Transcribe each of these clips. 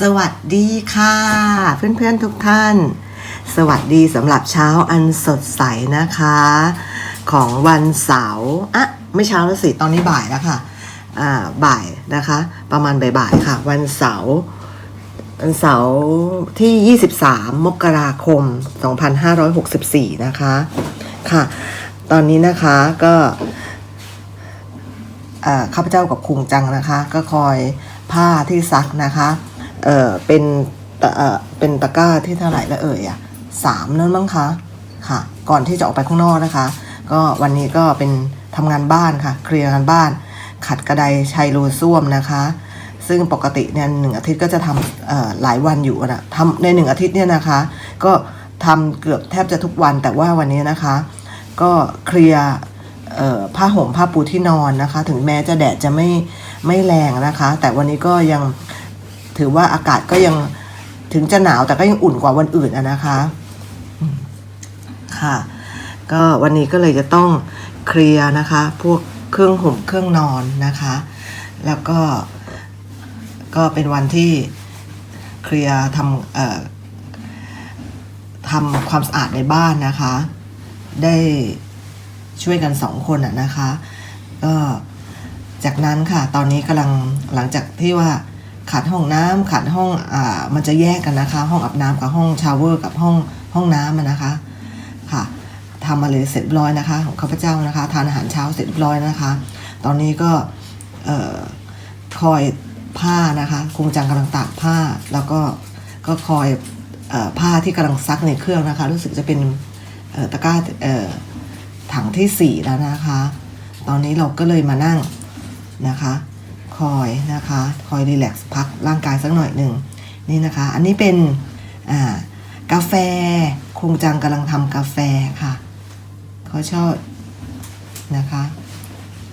สวัสดีค่ะ เพื่อนๆทุกท่าน สวัสดีสำหรับเช้าอันสดใสนะคะ ของวันเสาร์อะไม่เช้าแล้วสิตอนนี้บ่ายแล้วค่ะอ่าบ่ายนะคะ ประมาณบ่ายๆค่ะ วันเสาร์วันเสาร์ที่ 23 มกราคม 2564 นะคะค่ะ ตอนนี้นะคะก็อ่อข้าพเจ้ากับคุงจังนะคะ ก็คอยผ้าที่ซักนะคะ เออเป็นเออเป็นตะกร้าที่เท่าไหร่แล้วเอ่ยอะสามนั่นมั้งคะค่ะ ก่อนที่จะออกไปข้างนอกนะคะ ก็วันนี้ก็เป็นทำงานบ้านค่ะ เคลียร์งานบ้าน ขัดกระไดชัยรูส้วมนะคะ ซึ่งปกติเนี่ยหนึ่งอาทิตย์ก็จะทำเอ่อหลายวันอยู่นะทำในหนึ่งอาทิตย์เนี่ยนะคะ ก็ทำเกือบแทบจะทุกวันแต่ว่าวันนี้นะคะ ก็เคลียร์เอ่อผ้าห่มผ้าปูที่นอนนะคะ ถึงแม้จะแดดจะไม่ไม่แรงนะคะ แต่วันนี้ก็ยัง ถือว่าอากาศก็ยังถึงจะหนาวแต่ก็ยังอุ่นกว่าวันอื่นนะคะ ค่ะ ก็วันนี้ก็เลยจะต้องเคลียร์นะคะ พวกเครื่องห่มเครื่องนอนนะคะ แล้วก็ก็เป็นวันที่เคลียร์ทำเอ่อทำความสะอาดในบ้านนะคะ ได้ช่วยกันสองคนอะนะคะ ก็จากนั้นค่ะ ตอนนี้กำลังหลังจากที่ว่า ขัดห้องน้ำขัดห้องอ่ามันจะแยกกันนะคะ ห้องอาบน้ำกับห้องชาวเวอร์กับห้องห้องน้ำอะนะคะค่ะทำมาเลยเสร็จร้อยนะคะ ของข้าพเจ้านะคะ ทานอาหารเช้าเสร็จร้อยนะคะ ตอนนี้ก็เอ่อคอยผ้านะคะคุงจังกำลังตากผ้าแล้วก็ก็คอยออผ้าที่กำลังซักในเครื่องนะคะ รู้สึกจะเป็นตะกร้าเอ่อถังที่สีแล้วนะคะ ตอนนี้เราก็เลยมานั่งนะคะ คอยนะคะ คอยรีแลกซ์พักร่างกายสักหน่อยหนึ่งนี่นะคะ อันนี้เป็นกาแฟคงจังกำลังทำกาแฟค่ะเขาชอบนะคะ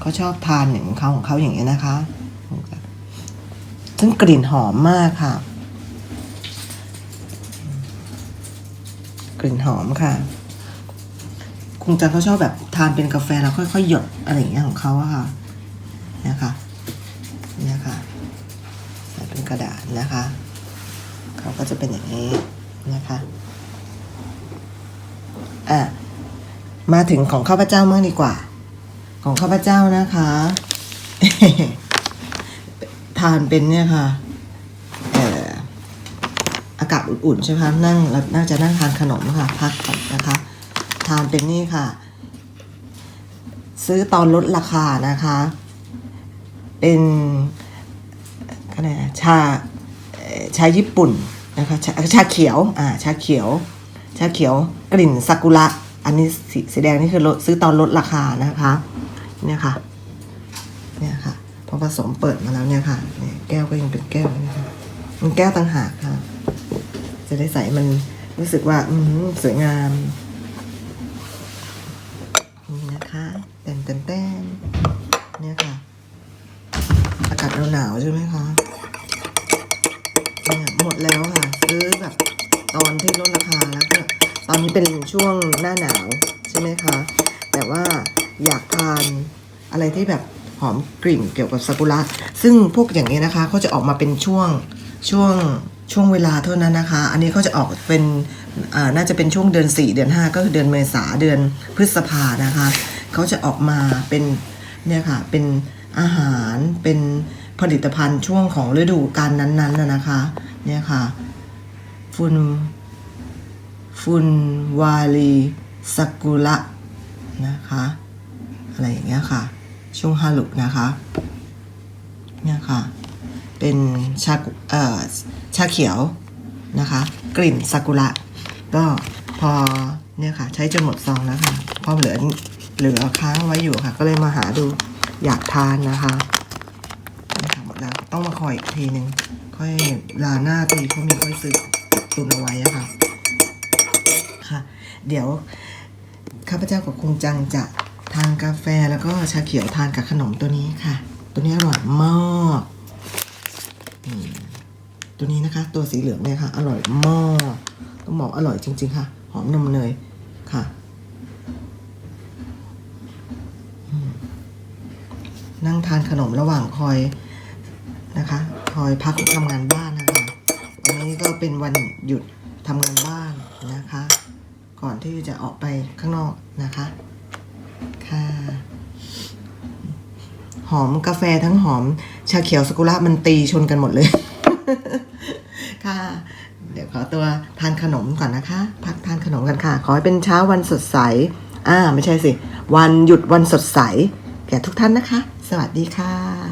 เขาชอบทานอย่างเขาของเขาอย่างนี้ยนะคะ ซึ่งกลิ่นหอมมากค่ะ กลิ่นหอมค่ะคงจะเขาชอบแบบทานเป็นกาแฟแล้วค่อยๆหยดอะไรอย่างเงี้ยของเขาอะค่ะนะคะ เนี่ยค่ะใส่เป็นกระดาษนะคะ เขาก็จะเป็นอย่างนี้นะคะอะมาถึงของข้าพเจ้าเมื่อดีกว่า ของข้าพเจ้านะคะทานเป็นเนี่ยค่ะเอ่ออากาศอุ่นๆใช่ไหมคะนั่งแล้วน่าจะนั่งทานขนมค่ะพักก่อนนะคะ ทานเป็นนี่ค่ะ ซื้อตอนลดราคานะคะ เป็นอะไรนชาชาญี่ปุ่นนะคะชาชาเขียวอ่าชาเขียว ชาเขียวกลิ่นซากุระ อันนี้สีสีแดงนี่คือลดซื้อตอนลดราคานะคะเนี่ยค่ะเนี่ยค่ะพอผสมเปิดมาแล้วเนี่ยค่ะเนี่ยแก้วก็ยังเป็นแก้วนี่ค่ะมันแก้วต่างหากค่ะ จะได้ใส่มันรู้สึกว่าอืมสวยงามนี่นะคะเต้นเต้นเต้นเนี่ยค่ะ หนาวใช่ไหมคะเนี่ยหมดแล้วค่ะ ซื้อแบบตอนที่ลดราคาแล้วก็ตอนนี้เป็นช่วงหน้าหนาวใช่ไหมคะ แต่ว่าอยากทานอะไรที่แบบหอมกลิ่นเกี่ยวกับซากุระซึ่งพวกอย่างนี้นะคะเขาจะออกมาเป็นช่วงช่วงช่วงเวลาเท่านั้นนะคะ อันนี้เขาจะออกเป็นอ่าน่าจะเป็นช่วงเดือน 4 เดือน 5 ก็คือเดือนเมษาเดือนพฤษภานะคะเขาจะออกมาเป็นเนี่ยค่ะเป็นอาหารเป็น ผลิตภัณฑ์ช่วงของฤดูกาลนั้นๆนะนะคะ เนี่ยค่ะฟุนฟุนวาลีซากุระนะคะ อะไรอย่างเงี้ยค่ะ ช่วงฮารุนะคะ เนี่ยค่ะ เป็นชาเอ่อชาเขียวนะคะ กลิ่นซากุระก็พอเนี่ยค่ะ ใช้จนหมดซองแล้วค่ะพอเหลือเหลือค้างไว้อยู่ค่ะ ก็เลยมาหาดูอยากทานนะคะเนี่ยค่ะหมดแล้ว ต้องมาคอยอีกทีหนึ่งค่อยลาหน้าทีเขามีค่อยซื้อตุนเอาไว้อะค่ะค่ะ เดี๋ยวข้าพเจ้ากับคุงจังจะทานกาแฟแล้วก็ชาเขียวทานกับขนมตัวนี้ค่ะ ตัวนี้อร่อยมากนี่ตัวนี้นะคะ ตัวสีเหลืองเนี่ยค่ะ อร่อยมากต้องบอกอร่อยจริง ๆ ค่ะ หอมนมเนยค่ะนั่งทานขนมระหว่างคอย นะคะ คอยพักทำงานบ้านนะคะวันี้ก็เป็นวันหยุดทำงานบ้านนะคะ ก่อนที่จะออกไปข้างนอกนะคะค่ะหอมกาแฟทั้งหอม ชาเขียวสกุระมันตีชนกันหมดเลย ค่ะ เดี๋ยวขอตัวทานขนมก่อนนะคะ พักทานขนมกันค่ะ ขอให้เป็นเช้าวันสดใส อ่า ไม่ใช่สิ วันหยุดวันสดใส แก่ทุกท่านนะคะ สวัสดีค่ะ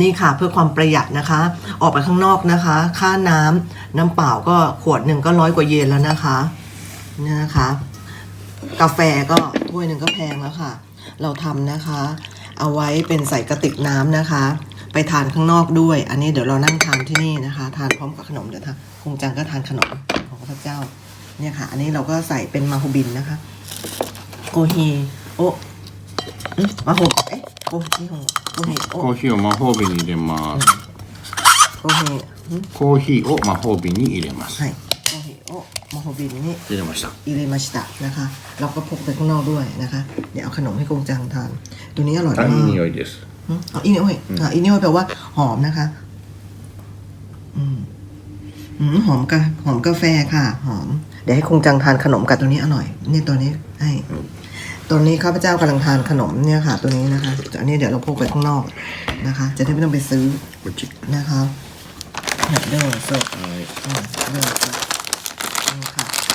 นี่ค่ะเพื่อความประหยัดนะคะ ออกไปข้างนอกนะคะ ค่าน้ำน้ำเปล่าก็ขวดหนึ่งก็ร้อยกว่าเยนแล้วนะคะเนี่ยนะคะ กาแฟก็ถ้วยหนึ่งก็แพงแล้วค่ะ เราทำนะคะ เอาไว้เป็นใส่กระติกน้ำนะคะ ไปทานข้างนอกด้วย อันนี้เดี๋ยวเรานั่งทานที่นี่นะคะ ทานพร้อมกับขนมเดี๋ยวทานคงจังก็ทานขนมของพระเจ้าเนี่ยค่ะ อันนี้เราก็ใส่เป็นมาฮูบินนะคะ โกฮีโอมาฮูเอ๊ะโกฮีโฮโกฮีโอะ コーヒーを魔法瓶に入れます。 โกฮีอืม コーヒーを魔法瓶に入れます。 ใช่โกฮีโอะมาฮูบินนี่ 入れました。 อิริมาชิตะนะคะ เราก็พกไปข้างนอกด้วยนะคะ เดี๋ยวเอาขนมให้กงจังทาน ตัวนี้อร่อย あ มาก いい匂いです。 อืมอ๋ออินิโอยอ่ะอินิโอยแปลว่าหอมนะคะ อืมอืมหอมกาหอมกาแฟค่ะ หอม เดี๋ยวให้คงจังทานขนมกับตัวนี้อร่อยนี่ตัวนี้ให้ ตัวนี้ข้าพเจ้ากำลังทานขนมเนี่ยค่ะ ตัวนี้นะคะอันนี้เดี๋ยวเราพกไปข้างนอกนะคะ จะได้ไม่ต้องไปซื้อนะคะแบบเดิมสดเดิมสด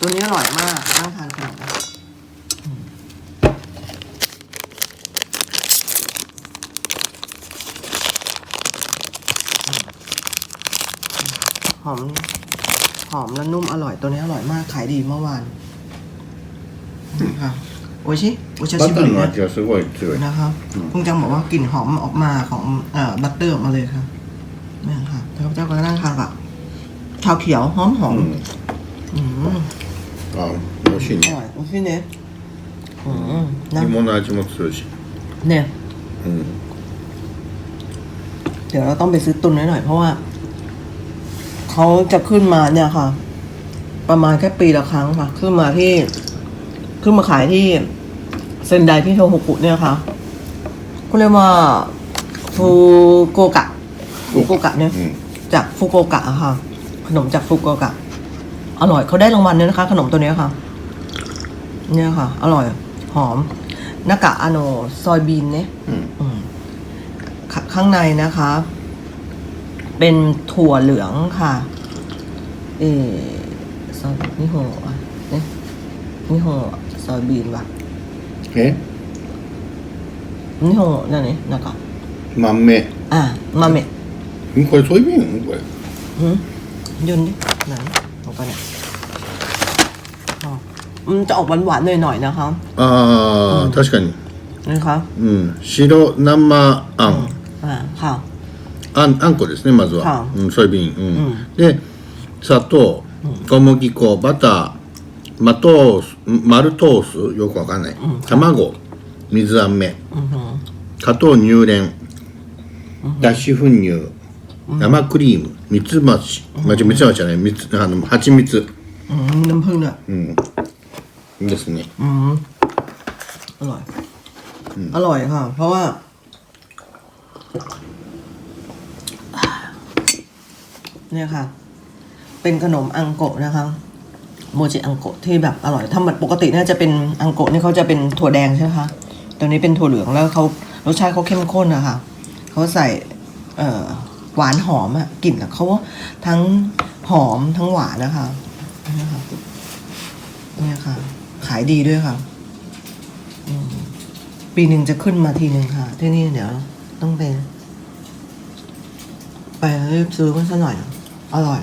ตัวนี้อร่อยมากน่งทานขนมหอม หอมและนุ่มอร่อยตัวนี้อร่อยมากขายดีเมื่อวานค่ะ โอ้ยชิโอ้ยชา バ ชิ タ บุ ー ริ の นะ 味がすごい強い。 นะครับคุณจังบอกว่ากลิ่นหอมออกมาของเอ่อบัตเตอร์ออกมาเลยค่ะนี่ค่ะแล้วเจ้าก็นั่งทานกับชาวเขียวหอมหอม うん。 อืม あ、美味しい อ ね。 ร่อยโอเคเนี่ยอืมนะ 芋の味も強いし。 เนี่ย うん。 เดี๋ยวเราต้องไปซื้อตุนไว้หน่อยเพราะว่า เขาจะขึ้นมาเนี่ยค่ะ ประมาณแค่ปีละครั้งค่ะ ขึ้นมาที่ ขึ้นมาขายที่เซนไดที่โทโฮกุเนี่ยค่ะก็เรียกว่าฟูโกกะฟูโกกะเนี่ย จากฟูโกกะค่ะ ขนมจากฟูโกกะ อร่อยเขาได้รางวัลเนี่ยนะคะ ขนมตัวนี้ค่ะ เนี่ยค่ะ อร่อย หอมหน้ากะอโนซอยบีนเนี่ยข้างในนะคะ เป็นถั่วเหลืองค่ะ เอซอยนิโฮะเนี่ยนิโฮะ อยบีนว่ะ えนี่โหนั่นนี่นากะ 豆。 อ่ะมาเมะ んこれソイビンこれ。 หืมยนดิไหนออกไปเนี่ยอ๋อมันจะออกหวานๆหน่อยๆนะคะ ああ、確かに。 นะคะ うん。白生あん。 อ่าค่ะ あんあんこですねまずは、はうん、ソイビン、うんうんで砂糖小麦粉バター マトースマルトースよくわかんない、卵水飴 อือหือ 加糖乳連脱脂粉乳生クリーム蜜蜂間違蜜蜂じゃない蜜あの蜂蜜 อืมน้ำผึ้งอ่ะ うんですね อืมอร่อย อร่อยค่ะ เพราะว่า เนี่ยค่ะ เป็นขนมอังโกะนะคะ โมจิอังโกะที่แบบอร่อยถ้ามันปกติน่าจะเป็นอังโกะนี่เขาจะเป็นถั่วแดงใช่ไหมคะตัวนี้เป็นถั่วเหลืองแล้วเขารสชาติเขาเข้มข้นนะคะเขาใส่เออหวานหอมอะกลิ่นเขาทั้งหอมทั้งหวานนะคะนี่ค่ะนี่ค่ะ ขายดีด้วยค่ะปีหนึ่งจะขึ้นมาทีหนึ่งค่ะ ที่นี่เดี๋ยวต้องไปไปรีบซื้อมันซะหน่อย อร่อย